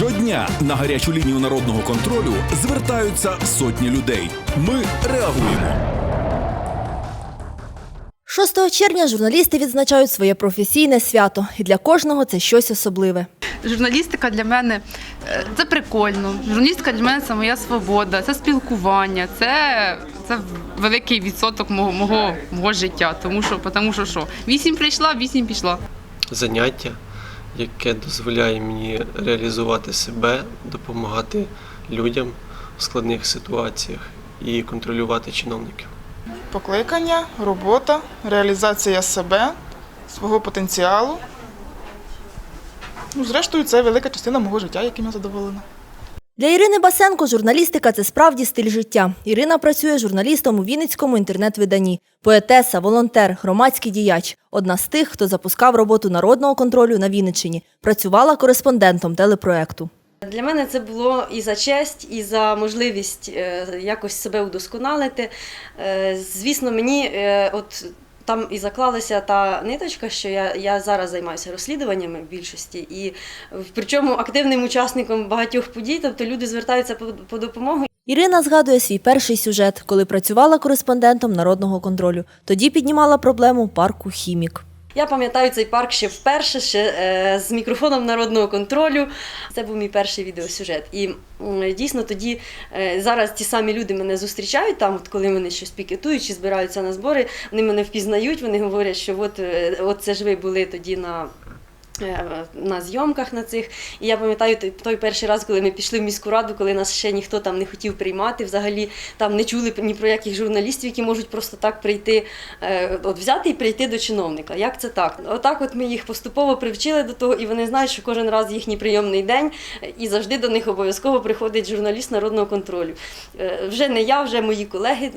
Щодня на гарячу лінію народного контролю звертаються сотні людей. Ми реагуємо. 6 червня журналісти відзначають своє професійне свято, і для кожного це щось особливе. Журналістика для мене е, це прикольно. Журналістика для мене це моя свобода, це спілкування, це, це великий відсоток мого, мого, мого життя. Тому що, тому що що? Вісім прийшла, вісім пішла. заняття, яке дозволяє мені реалізувати себе, допомагати людям в складних ситуаціях і контролювати чиновників. Покликання, робота, реалізація себе, свого потенціалу. Ну, зрештою, це велика частина мого життя, яким я задоволена. Для Ірини Басенко журналістика це справді стиль життя. Ірина працює журналістом у Вінницькому інтернет-виданні. Поетеса, волонтер, громадський діяч. Одна з тих, хто запускав роботу народного контролю на Вінниччині. Працювала кореспондентом телепроекту. Для мене це було і за честь, і за можливість е, якось себе удосконалити. Е, Звісно, мені е, от там і заклалася та ниточка, що я, я зараз займаюся розслідуваннями в більшості, і причому активним учасником багатьох подій, тобто люди звертаються по, по допомогу. Ірина згадує свій перший сюжет, коли працювала кореспондентом народного контролю. Тоді піднімала проблему парку Хімік. Я пам'ятаю цей парк ще вперше, ще е, з мікрофоном народного контролю. Це був мій перший відеосюжет. І е, дійсно тоді е, зараз ті самі люди мене зустрічають там, от коли вони щось пікетують чи збираються на збори. Вони мене впізнають, вони говорять, що от, е, от це ж ви були тоді на. Е, На зйомках на цих. І я пам'ятаю той, перший раз, коли ми пішли в міську раду, коли нас ще ніхто там не хотів приймати, взагалі там не чули ні про яких журналістів, які можуть просто так прийти, е, от взяти і прийти до чиновника. Як це так? Отак, от ми їх поступово привчили до того, і вони знають, що кожен раз їхній прийомний день, і завжди до них обов'язково приходить журналіст народного контролю. Е, Вже не я, вже мої колеги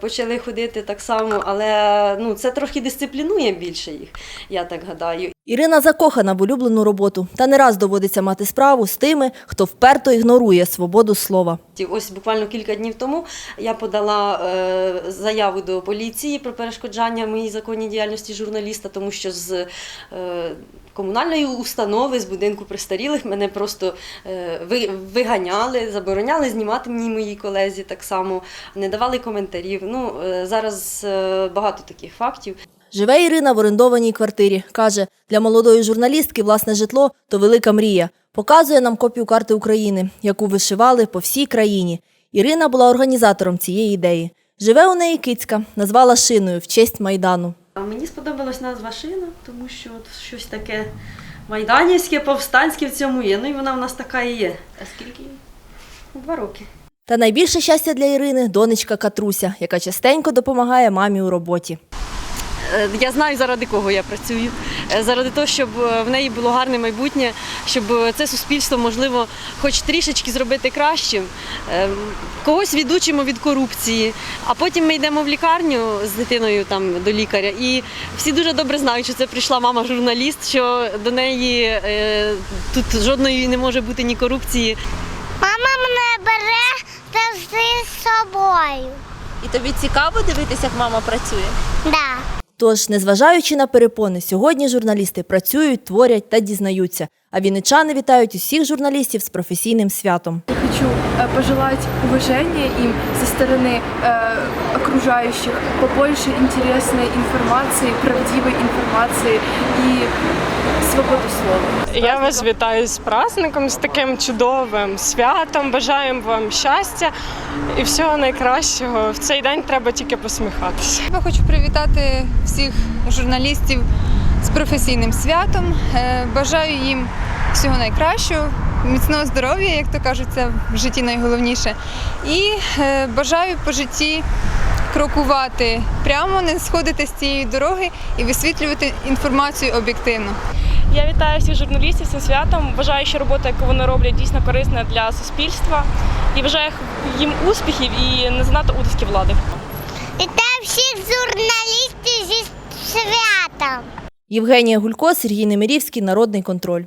почали ходити так само, але ну це трохи дисциплінує більше їх, я так гадаю. Ірина закохана в улюблену роботу, та не раз доводиться мати справу з тими, хто вперто ігнорує свободу слова. Ось буквально кілька днів тому я подала е, заяву до поліції про перешкоджання моїй законній діяльності журналіста, тому що з е, комунальної установи, з будинку престарілих мене просто е, виганяли, забороняли знімати мені моїй колезі так само, не давали коментарів. Ну, зараз багато таких фактів. Живе Ірина в орендованій квартирі. Каже, для молодої журналістки власне житло то велика мрія. Показує нам копію карти України, яку вишивали по всій країні. Ірина була організатором цієї ідеї. Живе у неї кицька, назвала шиною в честь майдану. А мені сподобалась назва шина, тому що от щось таке майданівське, повстанське в цьому є. Ну і вона в нас така і є. А скільки? Два роки. Та найбільше щастя для Ірини донечка Катруся, яка частенько допомагає мамі у роботі. Я знаю, заради кого я працюю. Е, Заради того, щоб е, в неї було гарне майбутнє, щоб е, це суспільство, можливо, хоч трішечки зробити кращим. Е, Когось відучимо від корупції, а потім ми йдемо в лікарню з дитиною там до лікаря. І всі дуже добре знають, що це прийшла мама журналіст, що до неї е, тут жодної не може бути ні корупції. Мама мене бере завжди з собою. І тобі цікаво дивитися, як мама працює? Да. Тож, незважаючи на перепони, сьогодні журналісти працюють, творять та дізнаються. А вінничани вітають усіх журналістів з професійним святом. Хочу пожелати уваження им со стороны э, окружающих, побольше интересной информации, правдивой информации и свободу слова. Я вас вітаю з праздником, з таким чудовим святом. Бажаємо вам щастя і всього найкращого. В цей день треба тільки посміхатися. Я хочу привітати всіх журналістів з професійним святом. Е, Бажаю їм всього найкращого, міцного здоров'я, як то кажуть, це в житті найголовніше. І е, бажаю по житті крокувати прямо, не сходити з цієї дороги і висвітлювати інформацію об'єктивно. Я вітаю всіх журналістів зі святом. Бажаю, що робота, яку вони роблять, дійсно корисна для суспільства. І бажаю їм успіхів і не занадто утисків влади. Вітаю всіх журналістів зі святом. Євгенія Гулько, Сергій Немирівський, Народний контроль.